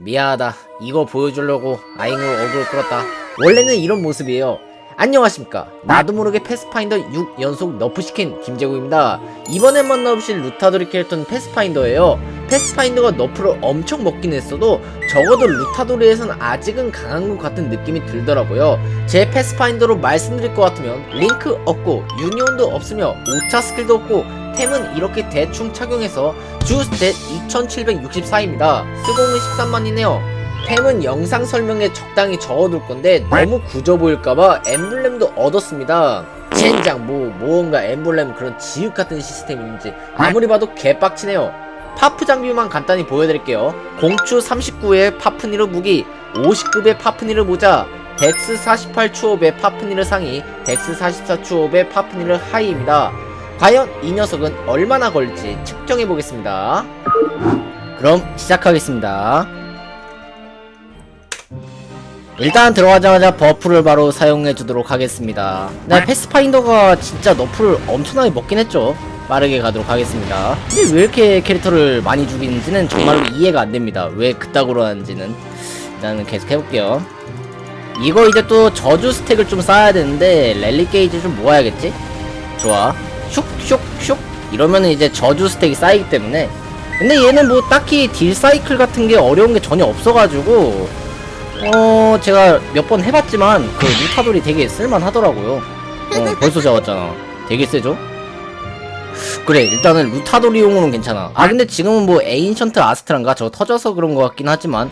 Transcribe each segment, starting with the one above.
미안하다. 이거 보여주려고 아잉으로 어그로 끌었다. 원래는 이런 모습이에요. 안녕하십니까. 나도 모르게 패스파인더 6 연속 너프시킨 김재국입니다. 이번에 만나보실 루타도리 캐릭터는 패스파인더예요. 패스파인더가 너프를 엄청 먹긴 했어도 적어도 루타도리에선 아직은 강한 것 같은 느낌이 들더라고요. 제 패스파인더로 말씀드릴 것 같으면 링크 없고 유니온도 없으며 5차 스킬도 없고 템은 이렇게 대충 착용해서 주 스탯 2764입니다. 쓰공은 13만이네요. 템은 영상 설명에 적당히 적어둘 건데 너무 굳어 보일까봐 엠블렘도 얻었습니다. 젠장 뭐 뭔가 엠블렘 그런 지읒 같은 시스템인지 아무리 봐도 개빡치네요. 파프 장비만 간단히 보여드릴게요. 공추 39의 파프니르 무기, 50급의 파프니르 모자, 덱스 48 추업의 파프니르 상의, 덱스 44 추업의 파프니르 하이입니다. 과연 이 녀석은 얼마나 걸릴지 측정해 보겠습니다. 그럼 시작하겠습니다. 일단 들어가자마자 버프를 바로 사용해 주도록 하겠습니다. 네, 패스파인더가 진짜 너프를 엄청나게 먹긴 했죠. 빠르게 가도록 하겠습니다. 근데 왜 이렇게 캐릭터를 많이 죽이는지는 정말로 이해가 안 됩니다. 왜 그따구로 하는지는. 일단은 계속 해볼게요. 이거 이제 또 저주 스택을 좀 쌓아야 되는데 랠리 게이지 좀 모아야겠지? 좋아. 슉슉슉 이러면은 이제 저주 스택이 쌓이기 때문에 근데 얘는 뭐 딱히 딜 사이클 같은 게 어려운 게 전혀 없어가지고 어 제가 몇 번 해봤지만 그 루타돌이 되게 쓸만하더라고요 어 벌써 잡았잖아 되게 세죠? 그래 일단은 루타돌이용으로는 괜찮아. 아 근데 지금은 뭐 에인션트 아스트란가? 저거 터져서 그런 것 같긴 하지만.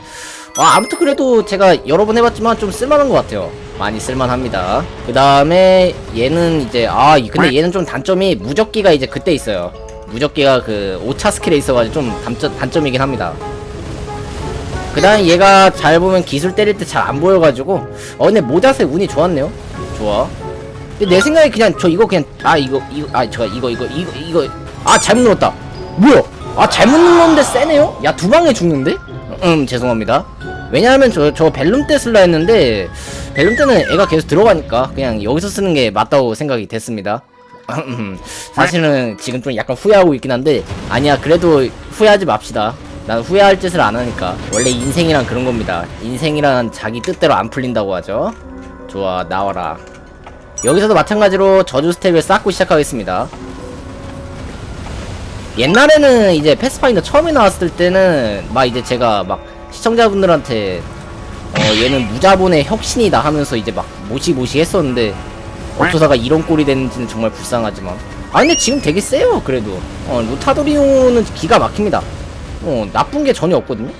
아, 아무튼 그래도 제가 여러 번 해봤지만 좀 쓸만한 것 같아요. 많이 쓸만합니다. 그 다음에 얘는 이제 아 이- 근데 얘는 좀 단점이 무적기가 이제 그때 있어요. 무적기가 그 5차 스킬에 있어가지고 좀 단점, 단점이긴 합니다. 그 다음 얘가 잘 보면 기술 때릴 때 잘 안 보여가지고. 어 근데 모자색 운이 좋았네요. 좋아 근데 내 생각에 그냥 저 이거 그냥 아 이거 이거 아 저 이거 이거 이거 이거 아 잘못 눌렀다. 뭐야? 아 잘못 눌렀는데 세네요? 야 두 방에 죽는데? 음 죄송합니다. 왜냐하면 저 저 벨룸 때 쓸라 했는데 벨룸 때는 애가 계속 들어가니까 그냥 여기서 쓰는 게 맞다고 생각이 됐습니다. 사실은 지금 좀 약간 후회하고 있긴 한데 아니야 그래도 후회하지 맙시다. 난 후회할 짓을 안 하니까. 원래 인생이란 그런 겁니다. 인생이란 자기 뜻대로 안 풀린다고 하죠. 좋아 나와라 여기서도 마찬가지로 저주 스택을 쌓고 시작하겠습니다. 옛날에는 이제 패스파인더 처음에 나왔을 때는 막 이제 제가 막 시청자분들한테 어 얘는 무자본의 혁신이다 하면서 이제 막 모시모시 했었는데 어쩌다가 이런 꼴이 됐는지는 정말 불쌍하지만. 아 근데 지금 되게 세요 그래도. 어 루타도리오는 기가 막힙니다. 어 나쁜 게 전혀 없거든요?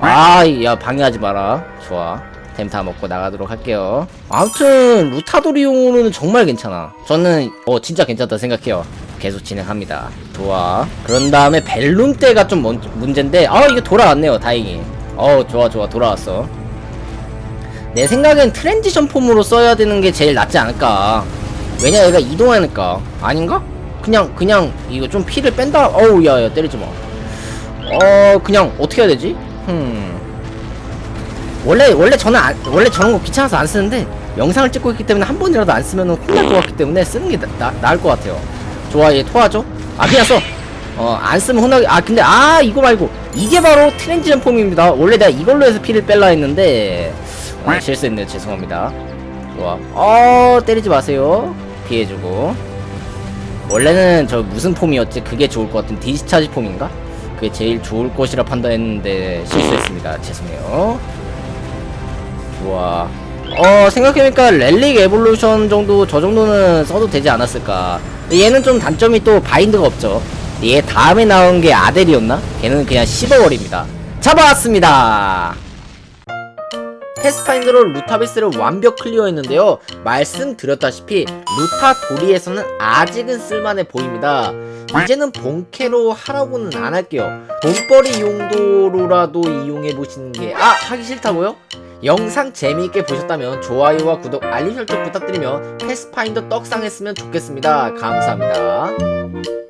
아야 방해하지 마라. 좋아 템 다 먹고 나가도록 할게요. 아무튼 루타도리오는 정말 괜찮아. 저는 어 진짜 괜찮다 생각해요. 계속 진행합니다. 좋아. 그런 다음에 벨룸 때가 좀 먼- 문제인데 아 이거 돌아왔네요. 다행히. 어 좋아 좋아. 돌아왔어. 내 생각엔 트랜지션 폼으로 써야 되는 게 제일 낫지 않을까. 왜냐 얘가 이동하니까. 아닌가? 그냥 그냥 이거 좀 피를 뺀다. 어우 야야 때리지 마 어 그냥 어떻게 해야 되지? 흠 원래 원래 저는 안, 원래 저런 거 귀찮아서 안 쓰는데 영상을 찍고 있기 때문에 한 번이라도 안 쓰면 혼날 것 같기 때문에 쓰는 게 나, 나, 나 을 것 같아요. 좋아 얘 토하죠? 아 그냥 써 어안 쓰면 혼나게 아 근데 아 이거 말고. 이게 바로 트랜지션 폼입니다. 원래 내가 이걸로 해서 피를 뺄라 했는데. 어, 실수했네요. 죄송합니다. 좋아. 어 때리지 마세요. 피해주고. 원래는 저 무슨 폼이었지? 그게 좋을 것 같은 디스차지 폼인가? 그게 제일 좋을 것이라 판단했는데 실수했습니다. 죄송해요 좋아 어 생각해보니까 렐릭 에볼루션 정도 저 정도는 써도 되지 않았을까. 얘는 좀 단점이 또 바인드가 없죠. 얘 다음에 나온 게 아델이었나? 걔는 그냥 씹어버립니다. 잡아왔습니다. 패스파인더로 루타베스를 완벽 클리어했는데요. 말씀드렸다시피 루타 도리에서는 아직은 쓸만해 보입니다. 이제는 본캐로 하라고는 안 할게요. 돈벌이 용도로라도 이용해 보시는 게 아 하기 싫다고요? 영상 재미있게 보셨다면 좋아요와 구독 알림 설정 부탁드리며 패스파인더 떡상했으면 좋겠습니다. 감사합니다